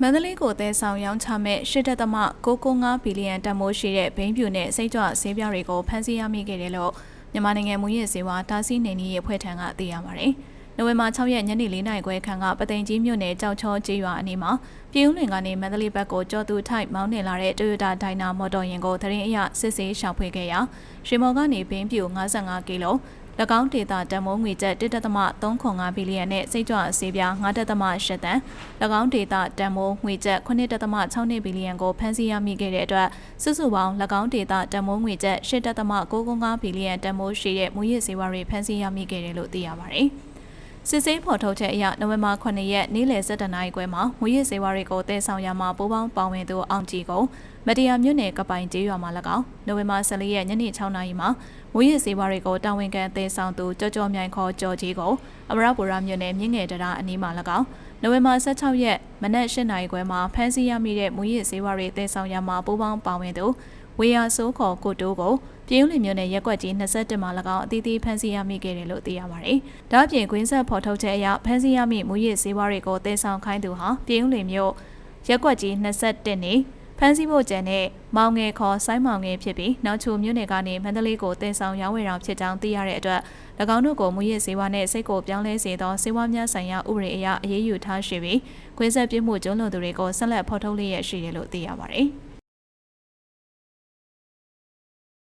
မန္တလေးကိုသဲဆောင်ရောင်းချမဲ့8.695ဘီလီယံတန်ဖိုးရှိတဲ့ဘိန်းပြူနဲ့စိတ်ကြွဆေးပြားတွေကိုဖမ်းဆီးရမိခဲ့တယ်လို့မြန်မာနိုင်ငံမူရစ်စေဝါတားဆီးနေနည်းရဲ့ဖွဲ့ထံကသိရပါတယ်။နိုဝင်ဘာ6ရက်ညနေ4နာရီခွဲခန့်ကပသိမ်ကြီးမြို့နယ်ကြောက်ချောကျေးရွာအနီးမှာပြည်ဦးလွင်ကနေမန္တလေးဘက်ကိုကြော်သူထိုက်မောင်းနေလာတဲ့ Toyota Dyna မော်တော်ယာဉ်ကိုသတင်းအရစစ်ဆေးရှာဖွေခဲ့ရာရွှေမော်ကနေဘိန်းပြူ55ကီလို၎ င်းဒေတာတန်မိုးငွေကျပ်1.305ဘီလီယံနဲ့စိတ်ကြွဆေးပြား9.8တန်၎င်းဒေတာတန်မိုးငွေကျပ်9.62ဘီလီယံကိုဖမ်းဆီးရမိခဲ့တဲ့အတွက်စုစုပေါင်း၎င်းဒေတာတန်မိုးငွေကျပ်8.995ဘီလီယံတန်မိုးရှိတဲ့မူရစ်ဆေးဝါးတွေဖမ်းဆီးရမိခဲ့တယ်လို့သိရပါတယ်။ စစ်ဆေးဖော်ထုတ်ချက်အရနိုဝင်ဘာ9ရက်နေ့လယ်7:00နာရီခွဲမှာမူရစ်စေဝါတွေကိုတည်ဆောင်ရမှာပိုးပေါင်းပါဝင်သူအောင်ကြည်ကိုမတရားမြို့နယ်ကပိုင်ကျေးရွာမှာ၎င်းနိုဝင်ဘာ14ရက်ညနေ6:00နာရီမှာမူရစ်စေဝါတွေကိုတာဝန်ခံတည်ဆောင်သူကြော်ကြော်မြိုင်ခေါ်ကြော်ကြီးကိုအမရပူရမြို့နယ်မြင်းငယ်တရာအနီးမှာ၎င်းနိုဝင်ဘာ16ရက်မနက်8:00နာရီခွဲမှာဖမ်းဆီးရမိတဲ့မူရစ်စေဝါတွေတည်ဆောင်ရမှာပိုးပေါင်းပါဝင်သူ ဝေယာဆိုးခေါ်ကိုတိုးကိုပြည်ဦးလင်မြို့နယ်ရက်ကွက်ကြီး21မှာ၎င်းအသီးသီးဖမ်းဆီးရမိခဲ့တယ်လို့သိရပါတယ်။ဒါ့အပြင်ကွင်းဆက်ဖော်ထုတ်ချက်အရဖမ်းဆီးရမိမူရစ်ဈေးဝါးတွေကိုတည်ဆောင်ခိုင်းသူဟာပြည်ဦးလင်မြို့ရက်ကွက်ကြီး21နေဖမ်းဆီးဖို့ကြံတဲ့မောင်ငယ်ခေါ်ဆိုင်းမောင်ငယ်ဖြစ်ပြီးနောက်ချိုမြို့နယ်ကနေမန္တလေးကိုတည်ဆောင်ရောင်းဝယ်တော်ဖြစ်ကြောင်းသိရတဲ့အတွက်၎င်းတို့ကိုမူရစ်ဈေးဝါးနဲ့စိတ်ကိုပြောင်းလဲစေသောဈေးဝါးများဆိုင်ရာဥပဒေအရအရေးယူထားရှိပြီးခွေးဆက်ပြစ်မှုကျုံးလွန်သူတွေကိုဆက်လက်ဖော်ထုတ်လျက်ရှိတယ်လို့သိရပါတယ်။